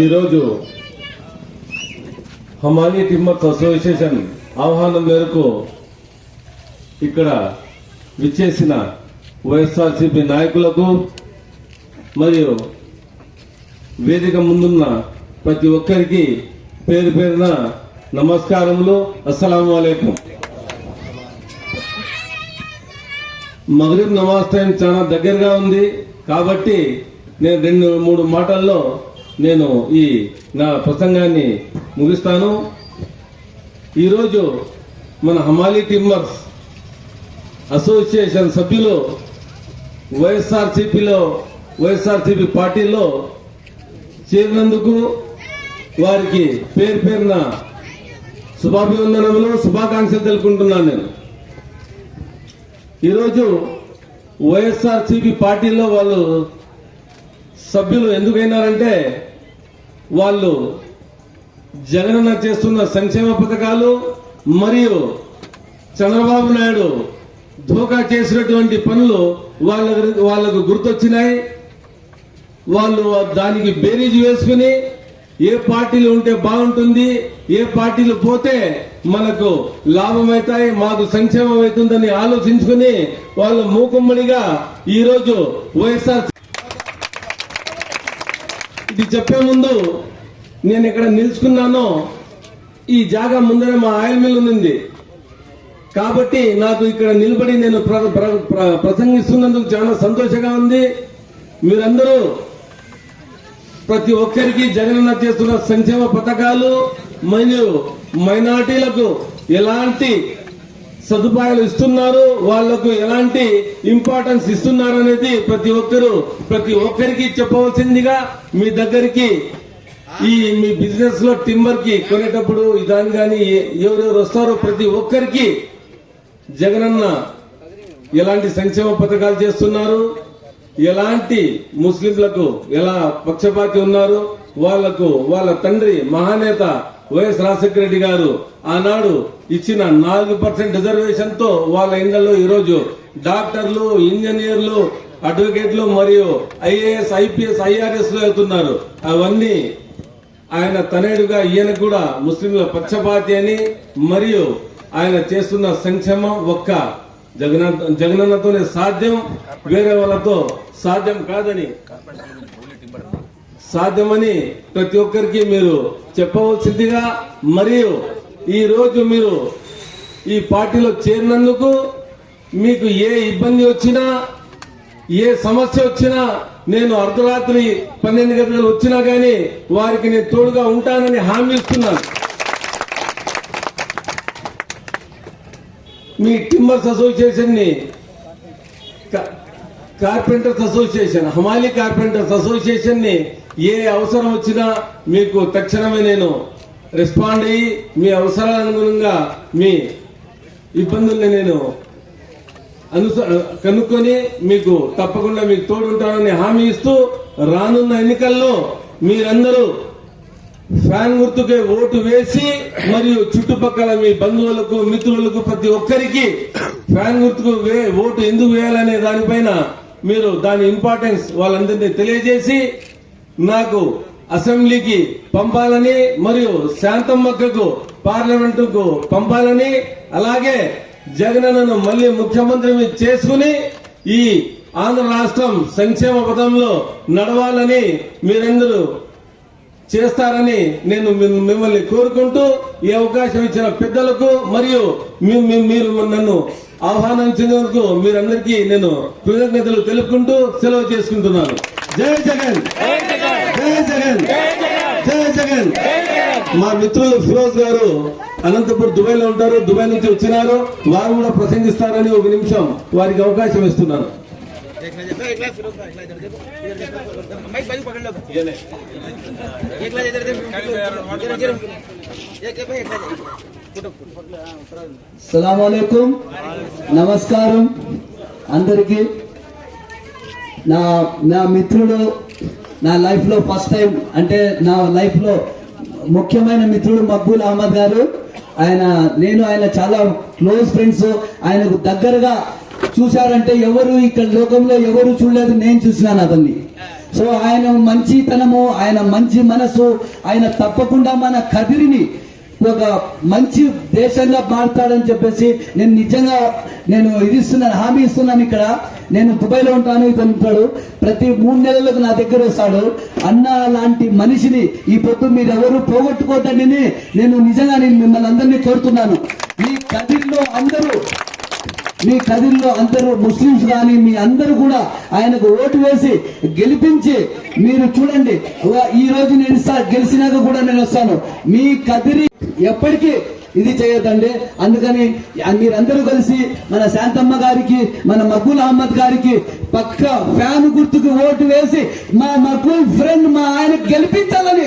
ఈరోజు హమానీ టిమ్మర్స్ అసోసియేషన్ ఆహ్వానం మేరకు ఇక్కడ విచ్చేసిన వైఎస్ఆర్సీపీ నాయకులకు మరియు వేదిక ముందున్న ప్రతి ఒక్కరికి పేరు పేరున నమస్కారములు. అస్సలం అయికం మగరీబ్ నమాజ్ టైం చాలా దగ్గరగా ఉంది కాబట్టి నేను రెండు మూడు మాటల్లో నేను ఈ నా ప్రసంగాన్ని ముగిస్తాను. ఈరోజు మన హమాలి టిమ్మర్స్ అసోసియేషన్ సభ్యులు వైఎస్ఆర్సీపీలో వైఎస్ఆర్సీపీ పార్టీలో చేరినందుకు వారికి పేరు పేరున శుభాభివందనములు శుభాకాంక్షలు తెలుపుకుంటున్నాను నేను. ఈరోజు వైఎస్ఆర్సీపీ పార్టీలో వాళ్ళు సభ్యులు ఎందుకైనారంటే వాళ్ళు జగనన్న చేస్తున్న సంక్షేమ పథకాలు మరియు చంద్రబాబు నాయుడు ధోకా చేసినటువంటి పనులు వాళ్ళ వాళ్ళకు గుర్తొచ్చినాయి. వాళ్ళు దానికి బేరీజు వేసుకుని ఏ పార్టీలు ఉంటే బాగుంటుంది ఏ పార్టీలు పోతే మనకు లాభం అవుతాయి మాకు సంక్షేమం అవుతుందని ఆలోచించుకుని వాళ్ళు మూకుమ్మడిగా ఈరోజు వైఎస్ఆర్ ఇది చెప్పే ముందు నేను ఇక్కడ నిలుచుకున్నానో. ఈ జాగా ముందరే మా ఆయిల్ మిల్ ఉంది కాబట్టి నాకు ఇక్కడ నిలబడి నేను ప్ర- ప్ర- ప్ర- ప్రసంగిస్తున్నందుకు చాలా సంతోషంగా ఉంది. మీరందరూ ప్రతి ఒక్కరికి జగనన్న చేస్తున్న సంక్షేమ పథకాలు మరియు మైనార్టీలకు ఎలాంటి సదుపాయాలు ఇస్తున్నారు వాళ్ళకు ఎలాంటి ఇంపార్టెన్స్ ఇస్తున్నారు అనేది ప్రతి ఒక్కరు ప్రతి ఒక్కరికి చెప్పవలసిందిగా మీ దగ్గరికి ఈ మీ బిజినెస్లో టింబర్కి కొనేటప్పుడు దాని కానీ ఎవరెవరు వస్తారో ప్రతి ఒక్కరికి జగనన్న ఎలాంటి సంక్షేమ పథకాలు చేస్తున్నారు ఎలాంటి ముస్లింలకు ఎలా పక్షపాతి ఉన్నారు వాళ్ళకు వాళ్ళ తండ్రి మహానేత వైఎస్ రాజశేఖర రెడ్డి గారు ఆనాడు ఇచ్చిన నాలుగు పర్సెంట్ రిజర్వేషన్తో వాళ్ళ ఇళ్ళలో ఈరోజు డాక్టర్లు ఇంజనీర్లు అడ్వకేట్లు మరియు ఐఏఎస్ ఐపీఎస్ ఐఆర్ఎస్లో వెళ్తున్నారు. అవన్నీ ఆయన తనేడుగా ఈయన కూడా ముస్లింల పక్షపాతి అని మరియు ఆయన చేస్తున్న సంక్షేమం ఒక్క జగన జగనన్నతోనే సాధ్యం వేరే వాళ్ళతో సాధ్యం కాదని సాధ్యమని ప్రతి ఒక్కరికి మీరు చెప్పవలసిందిగా మరియు ఈ రోజు మీరు ఈ పార్టీలో చేరినందుకు మీకు ఏ ఇబ్బంది వచ్చినా ఏ సమస్య వచ్చినా నేను అర్ధరాత్రి పన్నెండు గంటలు వచ్చినా గానీ వారికి నేను తోడుగా ఉంటానని హామీ ఇస్తున్నాను. మీ టిమ్మర్స్ అసోసియేషన్ని కార్పెంటర్స్ అసోసియేషన్ హమాలి కార్పెంటర్స్ అసోసియేషన్ని ఏ అవసరం వచ్చినా మీకు తక్షణమే నేను రెస్పాండ్ అయ్యి మీ అవసరాల అనుగుణంగా మీ ఇబ్బందుల్ని నేను అనుస కనుక్కొని మీకు తప్పకుండా మీకు తోడుంటానని హామీ ఇస్తూ రానున్న ఎన్నికల్లో మీరందరూ ఫ్యాన్ గుర్తుకే ఓటు వేసి మరియు చుట్టుపక్కల మీ బంధువులకు మిత్రులకు ప్రతి ఒక్కరికి ఫ్యాన్ గుర్తుకు వే- ఓటు ఎందుకు వేయాలనే దానిపైన మీరు దాని ఇంపార్టెన్స్ వాళ్ళందరినీ తెలియజేసి నాకు అసెంబ్లీకి పంపాలని మరియు శాంతమ్మక్కకు పార్లమెంటుకు పంపాలని అలాగే జగనన్నను మళ్ళీ ముఖ్యమంత్రిని చేసుకుని ఈ ఆంధ్ర రాష్ట్రం సంక్షేమ పథంలో నడవాలని మీరందరూ చేస్తారని నేను మిమ్మల్ని కోరుకుంటూ ఈ అవకాశం ఇచ్చిన పెద్దలకు మరియు మీరు నన్ను ఆహ్వానించినందుకు మీరందరికీ నేను కృతజ్ఞతలు తెలుపుకుంటూ సెలవు చేసుకుంటున్నాను. జై జగన్! జగన్ జగన్. మా మిత్రులు ఫిరోజ్ గారు అనంతపురం దుబాయ్లో ఉంటారు. దుబాయ్ నుంచి వచ్చినారు. వారు కూడా ప్రసంగిస్తారని ఒక నిమిషం వారికి అవకాశం ఇస్తున్నారు. నమస్కారం. అందరికీ నా నా మిత్రుడు నా లైఫ్లో ఫస్ట్ టైం అంటే నా లైఫ్లో ముఖ్యమైన మిత్రుడు మక్బూల్ అహ్మద్ గారు. ఆయన నేను ఆయన చాలా క్లోజ్ ఫ్రెండ్స్ ఆయనకు దగ్గరగా చూశారంటే ఎవరు ఇక్కడ లోకంలో ఎవరు చూడలేదు నేను చూసినాను అతన్ని. సో ఆయన మంచితనము ఆయన మంచి మనసు ఆయన తప్పకుండా మన కదిరిని ఒక మంచి దేశంగా మారుతాడని చెప్పేసి నేను నిజంగా నేను ఇది ఇస్తున్నాను హామీ ఇస్తున్నాను ఇక్కడ. నేను దుబాయ్లో ఉంటాను ఇతను ఉంటాడు. ప్రతి మూడు నెలలకు నా దగ్గర వస్తాడు. అన్న లాంటి మనిషిని ఈ పొద్దు మీరు ఎవరు పోగొట్టుకోవద్దని నేను నిజంగా నేను మిమ్మల్ని అందరినీ కోరుతున్నాను. ఈ కదిల్లో అందరూ మీ కదిల్లో అందరూ ముస్లింస్ కానీ మీ అందరూ కూడా ఆయనకు ఓటు వేసి గెలిపించి మీరు చూడండి. ఈ రోజు నేను గెలిచినాక కూడా నేను వస్తాను. మీ కదిరి ఎప్పటికీ ఇది చేయొద్దండి. అందుకని మీరందరూ కలిసి మన శాంతమ్మ గారికి మన మక్బూల్ అహ్మద్ గారికి పక్క ఫ్యాన్ గుర్తుకు ఓటు వేసి మా మక్బూల్ ఫ్రెండ్ మా ఆయన గెలిపించాలని